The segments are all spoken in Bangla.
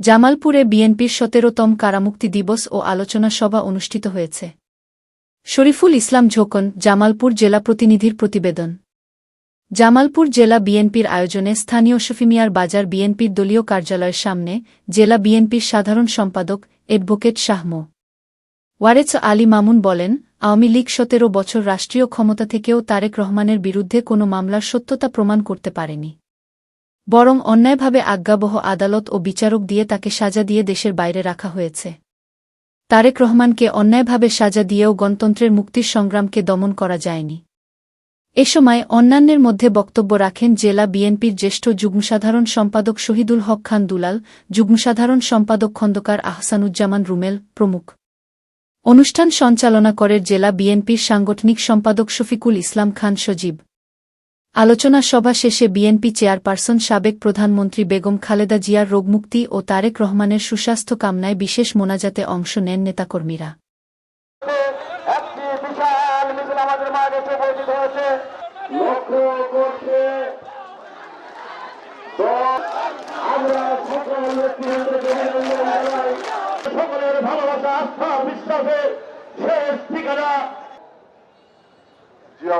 জামালপুরে বিএনপির সতেরোতম কারামুক্তি দিবস ও আলোচনা সভা অনুষ্ঠিত হয়েছে। শরীফুল ইসলাম ঝোকন, জামালপুর জেলা প্রতিনিধির প্রতিবেদন। জামালপুর জেলা বিএনপির আয়োজনে স্থানীয় শফিমিয়ার বাজার বিএনপির দলীয় কার্যালয়ের সামনে জেলা বিএনপির সাধারণ সম্পাদক অ্যাডভোকেট শাহমো ওয়ারেছ আলী মামুন বলেন, আওয়ামী লীগ সতেরো বছর রাষ্ট্রীয় ক্ষমতা থেকেও তারেক রহমানের বিরুদ্ধে কোনো মামলার সত্যতা প্রমাণ করতে পারেনি। বরং অন্যায়ভাবে আজ্ঞাবহ আদালত ও বিচারক দিয়ে তাকে সাজা দিয়ে দেশের বাইরে রাখা হয়েছে। তারেক রহমানকে অন্যায়ভাবে সাজা দিয়েও গণতন্ত্রের মুক্তির সংগ্রামকে দমন করা যায়নি। এ সময় অন্যান্যের মধ্যে বক্তব্য রাখেন জেলা বিএনপির জ্যেষ্ঠ যুগ্মসাধারণ সম্পাদক শহীদুল হক খান দুলাল, যুগ্মসাধারণ সম্পাদক খন্দকার আহসানুজ্জামান রুমেল প্রমুখ। অনুষ্ঠান সঞ্চালনা করে জেলা বিএনপির সাংগঠনিক সম্পাদক শফিকুল ইসলাম খান সজীব। আলোচনা সভা শেষে বিএনপি চেয়ারপারসন সাবেক প্রধানমন্ত্রী বেগম খালেদা জিয়ার রোগমুক্তি ও তারেক রহমানের সুস্বাস্থ্য কামনায় বিশেষ মোনাজাতে অংশ নেন নেতাকর্মীরা।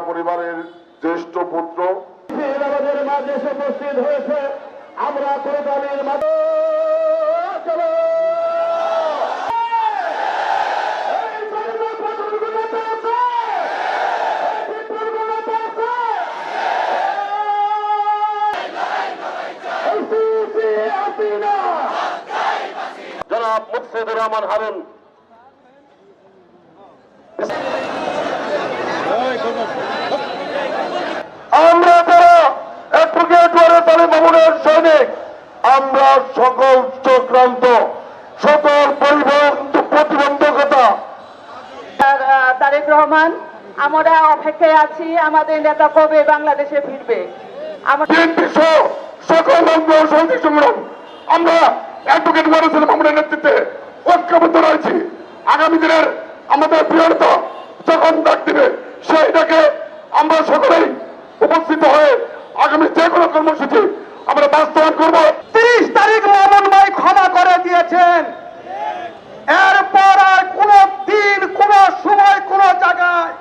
পরিবারের জ্যেষ্ঠ পুত্র। আমরা কোরবানির মাঝে চলো এই বাংলা প্রজন্মগুলো তো আছে। এই প্রজন্মগুলো তো আছে। এই সিসি হাসিনা। জনাব মুর্শিদুর রহমান হারুন আমরা যারা অ্যাডভোকেট আলী মামুনের সৈনিক আমরা সকল চক্রান্ত সকল পরিবহন প্রতিবন্ধকতা। তারেক রহমান আমরা অপেক্ষায় আছি আমাদের নেতা কবে বাংলাদেশে ফিরবে? সকল অঙ্গ সমিতি সংগ্রাম আমরা অ্যাডভোকেট ওয়ারেস আলী মামুনের নেতৃত্বে ঐক্যবদ্ধ রয়েছি। আগামী দিনের আমাদের প্রিয়তা যখন ডাক দিবে সেই ডাকে আমরা সকলেই উপস্থিত হয়ে আগামী যে কোনো কর্মসূচি আমরা বাস্তবায়ন করব। তিরিশ তারিখ মামুন ভাই ক্ষমা করে দিয়েছেন। এরপর আর কোন দিন কোন সময় কোন জায়গায়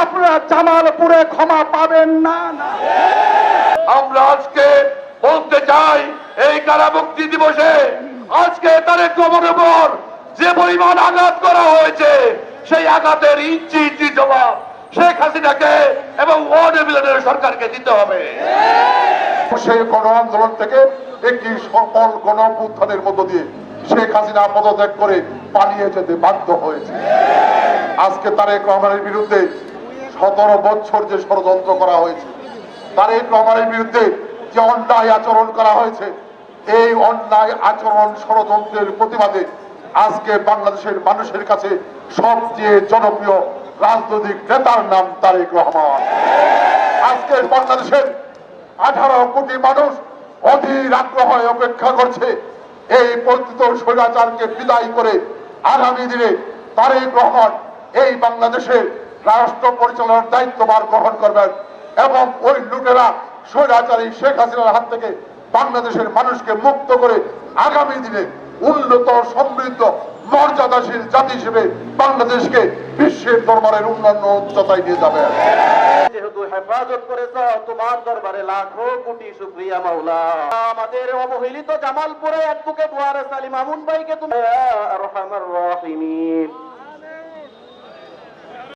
আপনারা জামালপুরে ক্ষমা পাবেন না না। আমরা আজকে বলতে চাই এই কারামুক্তি দিবসে আজকে তারেক কবরের উপর যে পরিমাণ আঘাত করা হয়েছে সেই আঘাতের ইঞ্চি ইঞ্চি জবাব। শেখ হাসিনাকে এবং ওয়ার্ড সরকারকে দিতে হবে। সেই গণ আন্দোলন থেকে একটি সফল গণ উত্থানের মধ্য দিয়ে শেখ হাসিনা পদত্যাগ করে পালিয়ে যেতে বাধ্য হয়েছে। আজকে তারেক রহমানের বিরুদ্ধে সতেরো বছর যে ষড়যন্ত্র করা হয়েছে তার তারেক রহমানের বিরুদ্ধে যে অন্যায় আচরণ করা হয়েছে, এই অন্যায় আচরণ ষড়যন্ত্রের প্রতিবাদে আজকে বাংলাদেশের মানুষের কাছে সবচেয়ে জনপ্রিয় রাজনৈতিক নেতার নাম তারেক রহমান। আজকে বাংলাদেশের আঠারো কোটি মানুষ অধীর আগ্রহ অপেক্ষা করছে। এই পরিচিত স্বৈরাচারকে বিদায় করে আগামী দিনে তারেক রহমান এই বাংলাদেশের রাষ্ট্র পরিচালনার দায়িত্বভার গ্রহণ করবেন এবং ওই লুটেরা স্বৈরাচারী শেখ হাসিনার হাত থেকে বাংলাদেশের মানুষকে মুক্ত করে আগামী দিনে উন্নত সমৃদ্ধ মর্যাদাশীল জাতি হিসেবে বাংলাদেশকে বিশ্বের দরবারের অন্যান্য উচ্চতায় নিয়ে যাবে। হেফাজত করেছ, তোমার দরবারে লাখো কোটি শুক্রিয়া, মাওলা। আমাদের অবহেলিত জামালপুরে এক বুকে ওয়ারেস সালিম আমুন ভাইকে তুমি রহমান রাহিমিন